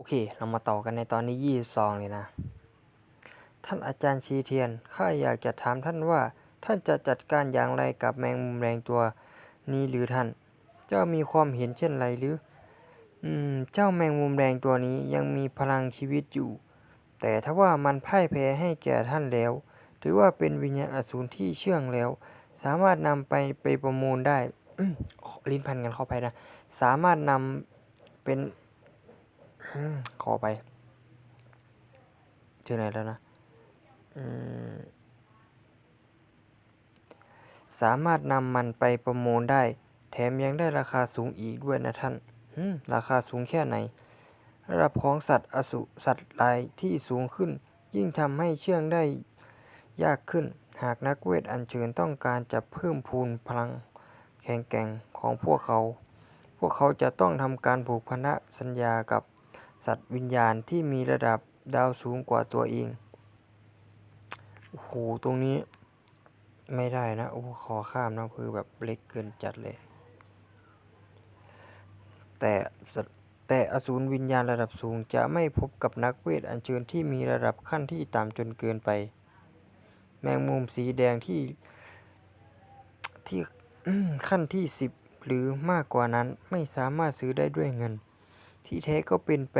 โอเค เรามาต่อกันในตอนที่22 เลยนะ ท่านอาจารย์ชีเทียน ข้าอยากจะถามท่านว่า ท่านจะจัดการอย่างไรกับแมงมุมแรงตัวนี้หรือท่าน เจ้ามีความเห็นเช่นไรหรือ อืม เจ้าแมงมุมแรงตัวนี้ยังมีพลังชีวิตอยู่ แต่ถ้าว่ามันพ่ายแพ้ให้แก่ท่านแล้ว ถือว่าเป็นวิญญาณอสูรที่เชื่องแล้ว สามารถนำไปไปประมูลได้ ลิ้นพันกันเข้าไปนะ สามารถนำเป็น ขอไปเจอไหนแล้วนะสามารถนำมันไปประมูลได้ แถมยังได้ราคาสูงอีกด้วยนะท่านราคาสูงแค่ไหน ระดับของสัตว์อสุสัตว์ลายที่สูงขึ้น ยิ่งทำให้เชื่องได้ยากขึ้น หากนักเวทอัญเชิญต้องการจะเพิ่มพูนพลังแข็งแกร่งของพวกเขา พวกเขาจะต้องทำการผูกพันธสัญญากับ สัตว์วิญญาณที่มีระดับดาวสูงกว่าตัวเอง โอ้โห ตรงนี้ไม่ได้นะ โอ้ขอข้ามนะคือแบบเล็กเกินจัดเลย แต่สัตว์แต่อสูรวิญญาณระดับสูงจะไม่พบกับนักเวทอัญเชิญที่มีระดับขั้นที่ต่ำจนเกินไป แมงมุมสีแดงที่ที่ขั้นที่สิบหรือมากกว่านั้นไม่สามารถซื้อได้ด้วยเงิน ที่แท้ก็เป็นไป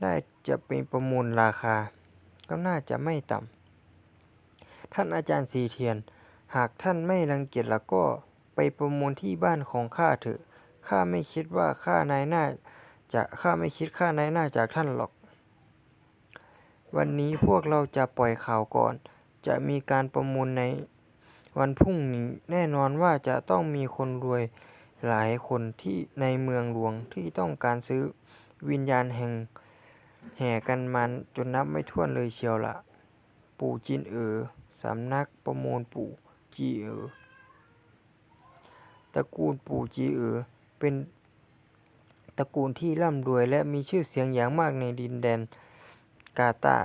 ได้จะเป็นประมูลราคา ก็น่าจะไม่ต่ำท่านอาจารย์สีเทียน หากท่านไม่รังเกียจแล้วก็ไปประมูลที่บ้านของข้าเถอะข้าไม่คิดว่าข้านายหน้าจะข้าไม่คิดค่านายหน้าจากท่านหรอก วันนี้พวกเราจะปล่อยข่าวก่อน จะมีการประมูลในวันพรุ่งนี้แน่นอนว่าจะต้องมีคนรวย หลายคนที่ในเมืองหลวงที่ต้องการซื้อวิญญาณแห่งแห่กันมันจนนับไม่ถ้วนเลยเชียวละ ปู่จินเอ๋อสำนักประมูลปู่จีเอ๋อตระกูลปู่จีเอ๋อเป็นตระกูลที่ร่ำรวยและมีชื่อเสียงอย่างมากในดินแดนกาตา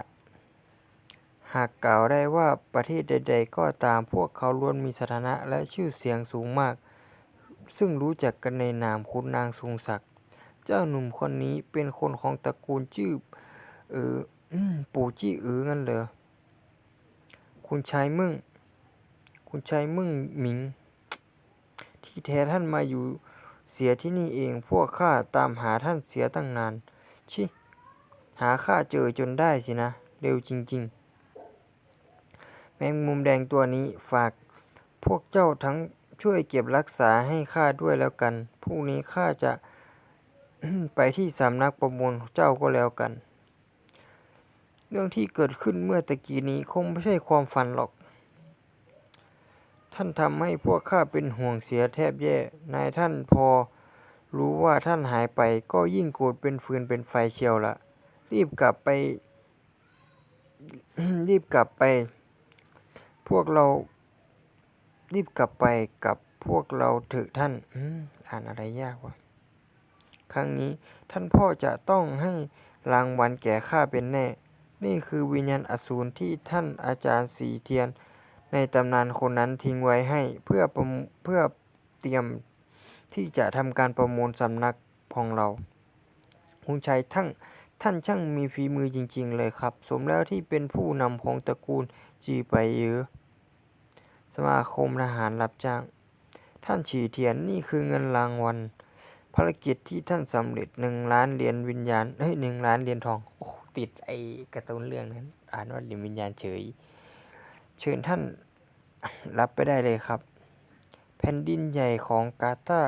หากกล่าวได้ว่าประเทศใด ๆ ก็ตามพวกเขาล้วนมีสถานะและชื่อเสียงสูงมาก ซึ่งรู้จักกันในนามคุณนางทรงศักดิ์ เจ้าหนุ่มคนนี้เป็นคนของตระกูลจื้อเออปู่จี้เอ๋องั้นเหรอ คุณชายมึ่ง คุณชายมึ่งหมิง ที่แท้ท่านมาอยู่เสียที่นี่เอง พวกข้าตามหาท่านเสียตั้งนาน ชิ หาข้าเจอจนได้สินะ เร็วจริง ๆ แมงมุมแดงตัวนี้ฝากพวกเจ้าทั้ง ช่วยเก็บรักษาให้ข้าด้วยแล้วกัน พรุ่งนี้ข้าจะไปที่สำนักประมูลเจ้าก็แล้วกัน เรื่องที่เกิดขึ้นเมื่อตะกี้นี้คงไม่ใช่ความฝันหรอก ท่านทำให้พวกข้าเป็นห่วงเสียแทบแย่ นายท่านพอรู้ว่าท่านหายไปก็ยิ่งโกรธเป็นฟืนเป็นไฟเชียวละรีบกลับไป รีบกลับไป พวกเรา รีบกลับไปกับพวกเราเถอะท่านอืมอ่านอะไรยากวะครั้งนี้ท่านพ่อจะต้องให้รางวัลแก่ข้าเป็นแน่ นี่คือวิญญาณอสูรที่ท่านอาจารย์สีเทียน ในตำนานคนนั้นทิ้งไว้ให้เพื่อเพื่อเตรียมที่จะทำการประมูลสำนักของเราคุณชัยทั้งท่านช่างมีฝีมือจริง ๆ เลยครับ สมแล้วที่เป็นผู้นำของตระกูลจีไปเยอ สมาคมทหารรับจ้าง ท่านฉีเทียนนี่คือเงินรางวัลภารกิจที่ท่านสำเร็จหนึ่งล้านเหรียญวิญญาณเฮ้ยหนึ่งล้านเหรียญทองโอ้ติดไอ้กร์ตูนเรื่องนั้น อ่านว่าเหรียญวิญญาณเฉย เชิญท่านรับไปได้เลยครับ แผ่นดินใหญ่ของกาตา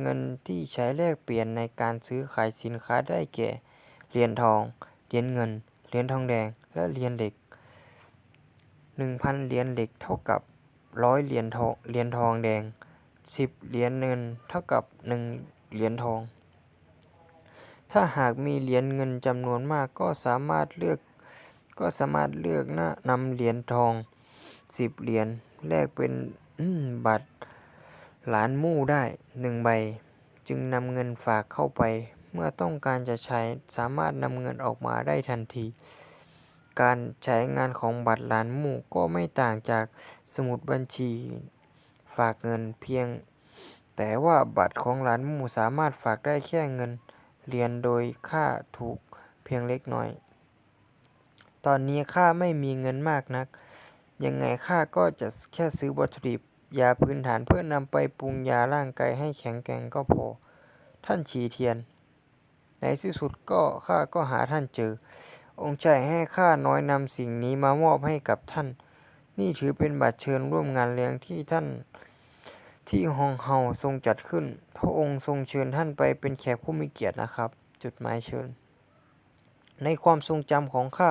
เงินที่ใช้แลกเปลี่ยนในการซื้อขายสินค้าได้แก่เหรียญทองเหรียญเงินเหรียญทองแดงและเหรียญเหล็กหนึ่งพันเหรียญเหล็กเท่ากับ ร้อยเหรียญทองเหรียญทองแดงสิบเหรียญเงินเท่ากับหนึ่งเหรียญทอง ถ้าหากมีเหรียญเงินจำนวนมากก็สามารถเลือกก็สามารถเลือกนะนำเหรียญทองสิบเหรียญแลกเป็นบัตรหลานมู่ได้หนึ่งใบ จึงนำเงินฝากเข้าไป เมื่อต้องการจะใช้สามารถนำเงินออกมาได้ทันที การใช้งานของบัตรหลานมู่ก็ไม่ต่างจากสมุดบัญชีฝากเงินเพียง แต่ว่าบัตรของหลานมู่สามารถฝากได้แค่เงินเรียญโดยค่าถูกเพียงเล็กน้อย ตอนนี้ข้าไม่มีเงินมากนัก ยังไงข้าก็จะแค่ซื้อวัตถุดิบยาพื้นฐานเพื่อนำไปปรุงยาร่างกายให้แข็งแกร่งก็พอ ท่านฉีเทียน ในที่สุดก็ข้าก็หาท่านเจอ องค์ชายให้ข้าน้อยนำสิ่งนี้มามอบให้กับท่าน นี่ถือเป็นบัตรเชิญร่วมงานเลี้ยงที่ท่านที่ฮองเฮาทรงจัดขึ้น พระองค์ทรงเชิญท่านไปเป็นแขกผู้มีเกียรตินะครับ จุดหมายเชิญ ในความทรงจำของข้า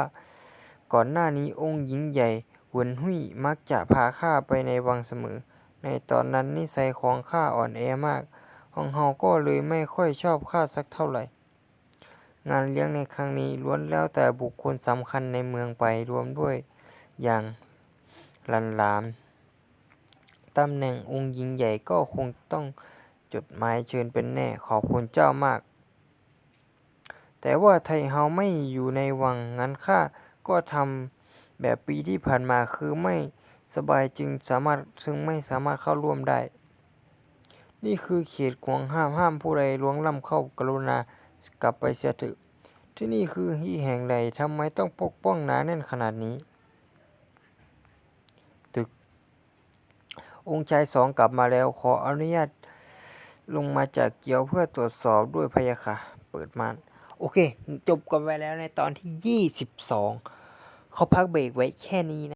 ก่อนหน้านี้องค์หญิงใหญ่หวนหุยมักจะพาข้าไปในวังเสมอ ในตอนนั้นนิสัยของข้าอ่อนแอมากฮองเฮาก็เลยไม่ค่อยชอบข้าสักเท่าไหร่ งานเลี้ยงในครั้งนี้ล้วนแล้วแต่บุคคลสำคัญในเมืองไปรวมด้วยอย่างลันลามตำแหน่งองค์หญิงใหญ่ก็คงต้องจดหมายเชิญเป็นแน่ขอบคุณเจ้ามาก แต่ว่าไทเฮาไม่อยู่ในวังงั้นข้าก็ทำแบบปีที่ผ่านมาคือไม่สบายจึงสามารถซึ่งไม่สามารถเข้าร่วมได้ นี่คือเขตห่วงห้ามห้ามผู้ใดล่วงล้ำเข้ากรุณา กลับไปเสียเถอะ ที่นี่คือที่แห่งใดทำไมต้องปกป้องหนาแน่นขนาดนี้ ตึก องค์ชายสองกลับมาแล้วขออนุญาตลงมาจากเกียวเพื่อตรวจสอบด้วยพยะค่ะ เปิดม่านโอเค จบกันไปแล้วในตอนที่ 22 เขาพักเบรกไว้แค่นี้นะ